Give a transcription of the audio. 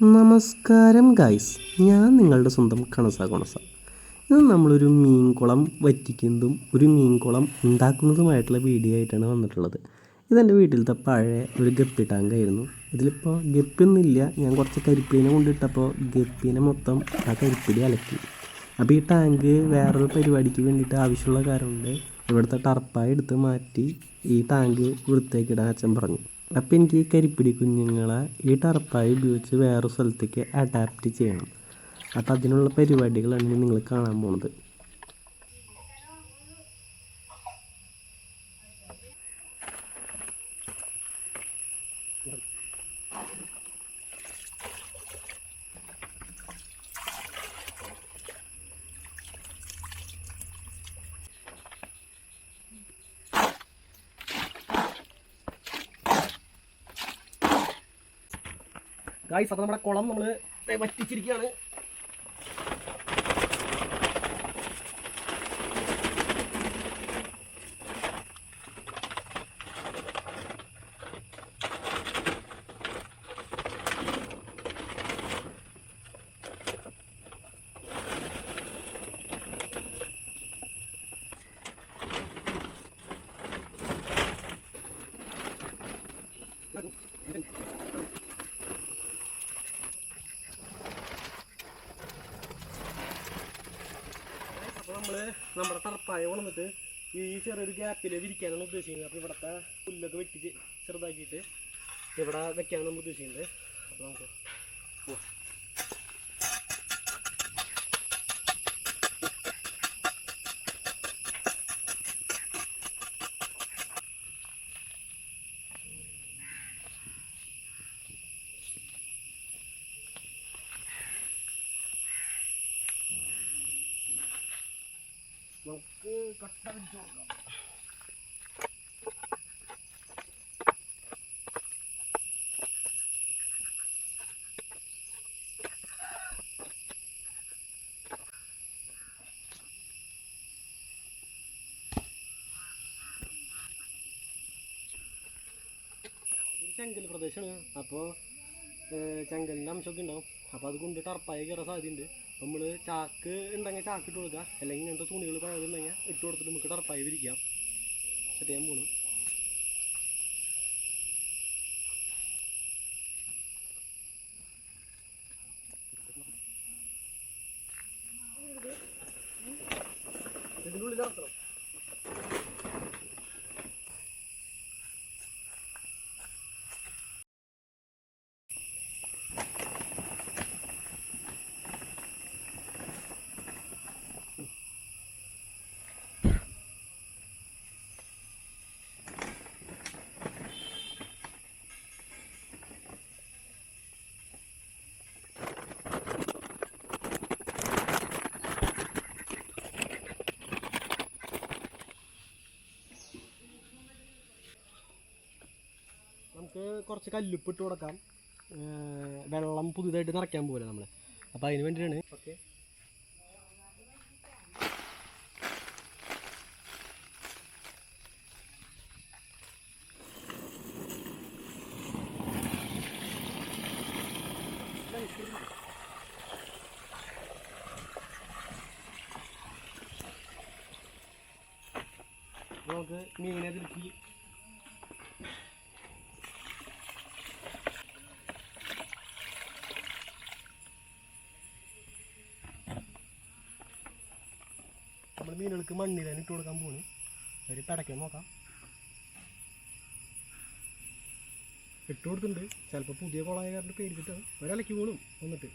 നമസ്കാരം ഗായ്സ് ഞാൻ നിങ്ങളുടെ സ്വന്തം കണസ കൊണസ. ഇത് നമ്മളൊരു മീൻകുളം വറ്റിക്കുന്നതും ഒരു മീൻകുളം ഉണ്ടാക്കുന്നതുമായിട്ടുള്ള വീഡിയോ ആയിട്ടാണ് വന്നിട്ടുള്ളത്. ഇതെന്റെ വീട്ടിലത്തെ പഴയ ഒരു ഗപ്പി ടാങ്കായിരുന്നു ഇതിലിപ്പോൾ ഗപ്പിയൊന്നുമില്ല. ഞാൻ കുറച്ച് കരിപ്പീനെ കൊണ്ടിട്ടപ്പോൾ ഗപ്പീനെ മൊത്തം ആ കരിപ്പിടി അലക്കി. അപ്പോൾ ഈ ടാങ്ക് വേറൊരു പരിപാടിക്ക് വേണ്ടിയിട്ട് ആവശ്യമുള്ള കാര്യമുണ്ട്. ഇവിടുത്തെ ടർപ്പായി എടുത്ത് മാറ്റി ഈ ടാങ്ക് വൃത്തിയാക്കിയിടാൻ അച്ഛൻ പറഞ്ഞു. അപ്പം എനിക്ക് ഈ കരിപ്പിടി കുഞ്ഞുങ്ങളെ ഈ ടർപ്പായി ഉപയോഗിച്ച് വേറൊരു സ്ഥലത്തേക്ക് അഡാപ്റ്റ് ചെയ്യണം. അപ്പോൾ അതിനുള്ള പരിപാടികളാണ് നിങ്ങൾ കാണാൻ പോണത്. ഗായ്സ് അപ്പോൾ നമ്മുടെ കുളം നമ്മൾ വറ്റിച്ചിരിക്കുകയാണ് അപ്പോൾ നമ്മൾ നമ്മുടെ ടർപ്പായ വന്നിട്ട് ഈ ചെറിയൊരു ഗ്യാപ്പിൽ വിരിക്കാനാണ് ഉദ്ദേശിക്കുന്നത്. അപ്പോൾ ഇവിടുത്തെ പുല്ലൊക്കെ വെട്ടിച്ച് ചെറുതാക്കിയിട്ട് ഇവിടെ വെക്കാനാണ് നമ്മൾ ഉദ്ദേശിക്കുന്നത്. അപ്പോൾ നമുക്ക് പോവാം. നമുക്ക് കട്ട പ്രദേശമാണ്. അപ്പോൾ ചെങ്കലിന്റെ അംശമൊക്കെ ഉണ്ടാവും. അപ്പോൾ അത് കൊണ്ട് ടർപ്പായി കയറാൻ സാധ്യതയുണ്ട്. നമ്മൾ ചാക്ക് ഉണ്ടെങ്കിൽ ചാക്ക് ഇട്ട് കൊടുക്കുക. അല്ലെങ്കിൽ ഇങ്ങനത്തെ തുണികൾ പഴയതുണ്ടെങ്കിൽ ഇട്ട് കൊടുത്തിട്ട് നമുക്ക് ടർപ്പായി വിരിക്കാം. സെറ്റ് ചെയ്യാൻ പോണു. ഇറക്കണം നമുക്ക് കുറച്ച് കല്ലുപ്പ് ഇട്ട് കൊടുക്കാം വെള്ളം പുതുതായിട്ട് നിറയ്ക്കാൻ പോലെ നമ്മൾ അപ്പോൾ അതിന് വേണ്ടിയിട്ടാണ് ഓക്കെ. നമുക്ക് മീനെ തിരുത്തി മീനുകൾക്ക് മണ്ണിലാണ് ഇട്ട് കൊടുക്കാൻ പോകുന്നു ഒരു പടയ്ക്കാൻ നോക്കാം. ഇട്ട് കൊടുത്തിട്ടുണ്ട്. ചിലപ്പോൾ പുതിയ കുളമായ കാരണം പേടിച്ചിട്ട് ഒരലക്കി പോണു വന്നിട്ട്.